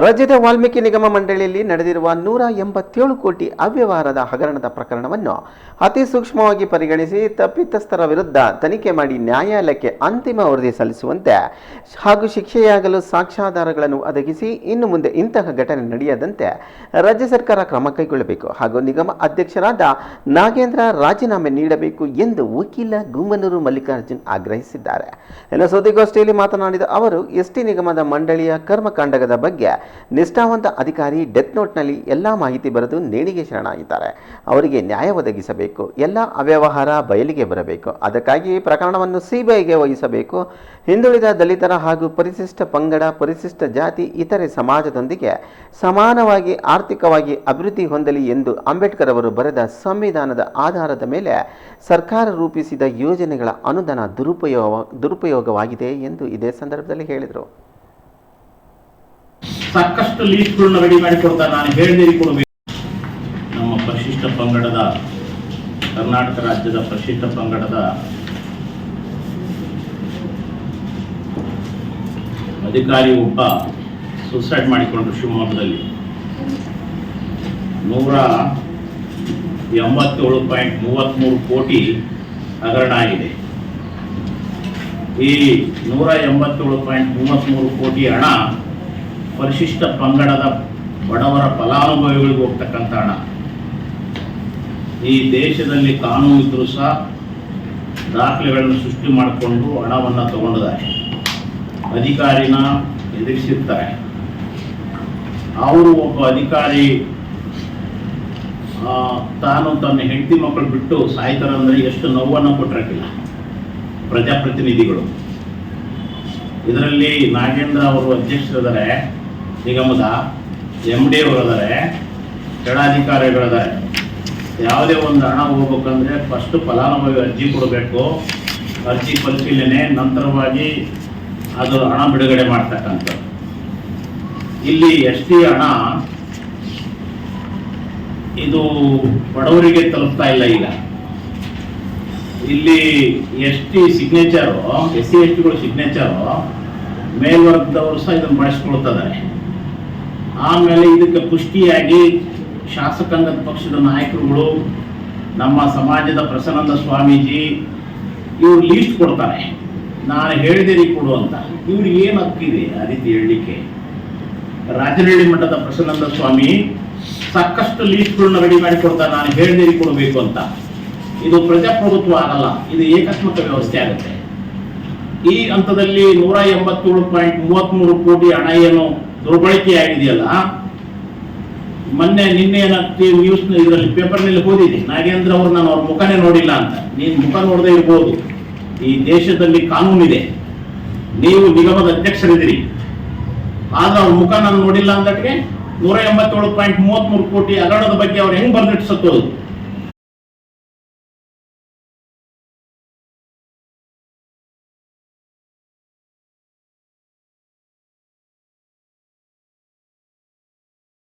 ರಾಜ್ಯದ ವಾಲ್ಮೀಕಿ ನಿಗಮ ಮಂಡಳಿಯಲ್ಲಿ ನಡೆದಿರುವ ನೂರ ಎಂಬತ್ತೇಳು ಕೋಟಿ ಅವ್ಯವಹಾರದ ಹಗರಣದ ಪ್ರಕರಣವನ್ನು ಅತಿ ಸೂಕ್ಷ್ಮವಾಗಿ ಪರಿಗಣಿಸಿ ತಪ್ಪಿತಸ್ಥರ ವಿರುದ್ಧ ತನಿಖೆ ಮಾಡಿ ನ್ಯಾಯಾಲಯಕ್ಕೆ ಅಂತಿಮ ವರದಿ ಸಲ್ಲಿಸುವಂತೆ ಹಾಗೂ ಶಿಕ್ಷೆಯಾಗಲು ಸಾಕ್ಷ್ಯಾಧಾರಗಳನ್ನು ಒದಗಿಸಿ ಇನ್ನು ಮುಂದೆ ಇಂತಹ ಘಟನೆ ನಡೆಯದಂತೆ ರಾಜ್ಯ ಸರ್ಕಾರ ಕ್ರಮ ಕೈಗೊಳ್ಳಬೇಕು ಹಾಗೂ ನಿಗಮ ಅಧ್ಯಕ್ಷರಾದ ನಾಗೇಂದ್ರ ರಾಜೀನಾಮೆ ನೀಡಬೇಕು ಎಂದು ವಕೀಲ ಗುಮ್ಮನೂರು ಮಲ್ಲಿಕಾರ್ಜುನ್ ಆಗ್ರಹಿಸಿದ್ದಾರೆ. ಸುದ್ದಿಗೋಷ್ಠಿಯಲ್ಲಿ ಮಾತನಾಡಿದ ಅವರು, ಎಸ್ಟಿ ನಿಗಮದ ಮಂಡಳಿಯ ಕರ್ಮಕಾಂಡಗದ ಬಗ್ಗೆ ನಿಷ್ಠಾವಂತ ಅಧಿಕಾರಿ ಡೆತ್ ನೋಟ್ನಲ್ಲಿ ಎಲ್ಲ ಮಾಹಿತಿ ಬರೆದು ನೇಣಿಗೆ ಶರಣಾಗಿದ್ದಾರೆ. ಅವರಿಗೆ ನ್ಯಾಯ ಒದಗಿಸಬೇಕು. ಎಲ್ಲ ಅವ್ಯವಹಾರ ಬಯಲಿಗೆ ಬರಬೇಕು. ಅದಕ್ಕಾಗಿ ಪ್ರಕರಣವನ್ನು ಸಿಬಿಐಗೆ ವಹಿಸಬೇಕು. ಹಿಂದುಳಿದ ದಲಿತರ ಹಾಗೂ ಪರಿಶಿಷ್ಟ ಪಂಗಡ, ಪರಿಶಿಷ್ಟ ಜಾತಿ, ಇತರೆ ಸಮಾಜದೊಂದಿಗೆ ಸಮಾನವಾಗಿ, ಆರ್ಥಿಕವಾಗಿ ಅಭಿವೃದ್ಧಿ ಹೊಂದಲಿ ಎಂದು ಅಂಬೇಡ್ಕರ್ ಅವರು ಬರೆದ ಸಂವಿಧಾನದ ಆಧಾರದ ಮೇಲೆ ಸರ್ಕಾರ ರೂಪಿಸಿದ ಯೋಜನೆಗಳ ಅನುದಾನ ದುರುಪಯೋಗ, ದುರುಪಯೋಗವಾಗಿದೆ ಎಂದು ಇದೇ ಸಂದರ್ಭದಲ್ಲಿ ಹೇಳಿದರು. ಸಾಕಷ್ಟು ಲೀಸ್ಟ್ಗಳನ್ನ ರೆಡಿ ಮಾಡಿ ಕೊಡ್ತಾರೆ. ನಾನು ಹೇಳಿದೆ ಕೊಡಬೇಕು ನಮ್ಮ ಪರಿಶಿಷ್ಟ ಪಂಗಡದ, ಕರ್ನಾಟಕ ರಾಜ್ಯದ ಪರಿಶಿಷ್ಟ ಪಂಗಡದ ಅಧಿಕಾರಿ ಒಬ್ಬ ಸುಸೈಡ್ ಮಾಡಿಕೊಂಡ್ರು ಶಿವಮೊಗ್ಗದಲ್ಲಿ. ನೂರ ಎಂಬತ್ತೇಳು ಪಾಯಿಂಟ್ ಮೂವತ್ತ್ಮೂರು ಕೋಟಿ ಹಗರಣ ಆಗಿದೆ. ಈ ನೂರ ಎಂಬತ್ತೇಳು ಪಾಯಿಂಟ್ ಮೂವತ್ತ್ಮೂರು ಕೋಟಿ ಹಣ ಪರಿಶಿಷ್ಟ ಪಂಗಡದ ಬಡವರ ಫಲಾನುಭವಿಗಳಿಗೆ ಹೋಗ್ತಕ್ಕಂಥ ಹಣ. ಈ ದೇಶದಲ್ಲಿ ಕಾನೂನು ಇದ್ರೂ ಸಹ ದಾಖಲೆಗಳನ್ನು ಸೃಷ್ಟಿ ಮಾಡಿಕೊಂಡು ಹಣವನ್ನು ತಗೊಂಡಿದ್ದಾರೆ. ಅಧಿಕಾರಿನ ಎದುರಿಸಿರ್ತಾರೆ. ಅವರು ಒಬ್ಬ ಅಧಿಕಾರಿ ತಾನು ತನ್ನ ಹೆಂಡತಿ ಮಕ್ಕಳು ಬಿಟ್ಟು ಸಾಯ್ತಾರಂದ್ರೆ ಎಷ್ಟು ನೋವನ್ನು ಕೊಟ್ಟಿರಕ್ಕಿಲ್ಲ ಪ್ರಜಾಪ್ರತಿನಿಧಿಗಳು. ಇದರಲ್ಲಿ ನಾಗೇಂದ್ರ ಅವರು ಅಧ್ಯಕ್ಷರಿದ್ದಾರೆ, ನಿಗಮದ ಎಂ ಡಿ ಅವರಿದ್ದಾರೆ ಕೆಳಾಧಿಕಾರಿಗಳಿದ್ದಾರೆ ಯಾವುದೇ ಒಂದು ಹಣ ಹೋಗ್ಬೇಕಂದ್ರೆ ಫಸ್ಟ್ ಫಲಾನುಭವಿ ಅರ್ಜಿ ಕೊಡಬೇಕು. ಅರ್ಜಿ ಪರಿಶೀಲನೆ, ನಂತರವಾಗಿ ಅದು ಹಣ ಬಿಡುಗಡೆ ಮಾಡ್ತಕ್ಕಂಥದ್ದು. ಇಲ್ಲಿ ಎಸ್ ಟಿ ಹಣ ಇದು ಬಡವರಿಗೆ ತಲುಪ್ತಾ ಇಲ್ಲ ಈಗ. ಇಲ್ಲಿ S T signature S C S ಟಿಗಳು signature ಮೇಲ್ವರ್ಗದವರು ಸಹ ಇದನ್ನು ಬಳಸ್ಕೊಳ್ತಿದ್ದಾರೆ ಆಮೇಲೆ ಇದಕ್ಕೆ ಪುಷ್ಟಿಯಾಗಿ ಶಾಸಕಾಂಗದ ಪಕ್ಷದ ನಾಯಕರುಗಳು, ನಮ್ಮ ಸಮಾಜದ ಪ್ರಸನ್ನಂದ ಸ್ವಾಮೀಜಿ, ಇವ್ರು ಲೀಸ್ಟ್ ಕೊಡ್ತಾರೆ. ನಾನು ಹೇಳಿದಿರಿ ಕೊಡು ಅಂತ. ಇವ್ರು ಏನು ಹಕ್ಕಿದೆ ಆ ರೀತಿ ಹೇಳಲಿಕ್ಕೆ? ರಾಜನಹಳ್ಳಿ ಮಠದ ಪ್ರಸನ್ನಂದ ಸ್ವಾಮಿ, ಸಾಕಷ್ಟು ಲೀಸ್ಟ್ಗಳನ್ನ ರೆಡಿ ಮಾಡಿ ಕೊಡ್ತಾರೆ. ನಾನು ಹೇಳಿದಿರಿ ಕೊಡಬೇಕು ಅಂತ. ಇದು ಪ್ರಜಾಪ್ರಭುತ್ವ ಆಗಲ್ಲ, ಇದು ಏಕಾತ್ಮಕ ವ್ಯವಸ್ಥೆ ಆಗುತ್ತೆ. ಈ ಹಂತದಲ್ಲಿ ನೂರ ಎಂಬತ್ತೇಳು ಪಾಯಿಂಟ್ ಮೂವತ್ತ್ಮೂರು ಕೋಟಿ ಹಣ ಏನು ದುರ್ಬಳಕೆ ಆಗಿದೆಯಲ್ಲ, ಮೊನ್ನೆ ನಿನ್ನೆ ಏನಾಗ್ತಿ ನ್ಯೂಸ್ ಇದರಲ್ಲಿ ಪೇಪರ್ನಲ್ಲಿ ಓದಿದೆ. ನಾಗೇಂದ್ರ ಅವರು ನಾನು ಅವ್ರ ಮುಖನೇ ನೋಡಿಲ್ಲ ಅಂತ. ನೀನು ಮುಖ ನೋಡದೇ ಇರ್ಬೋದು. ಈ ದೇಶದಲ್ಲಿ ಕಾನೂನಿದೆ. ನೀವು ನಿಗಮದ ಅಧ್ಯಕ್ಷರಿದ್ದೀರಿ. ಆದ್ರೆ ಅವ್ರ ಮುಖ ನಾನು ನೋಡಿಲ್ಲ ಅಂದಟ್ಗೆ ನೂರ ಎಂಬತ್ತೇಳು ಪಾಯಿಂಟ್ ಮೂವತ್ಮೂರು ಕೋಟಿ ಹಗರಣದ ಬಗ್ಗೆ ಅವ್ರು ಹೆಂಗ್ ಬರ್ದಿಟ್ಟು ಸತ್ತೋದು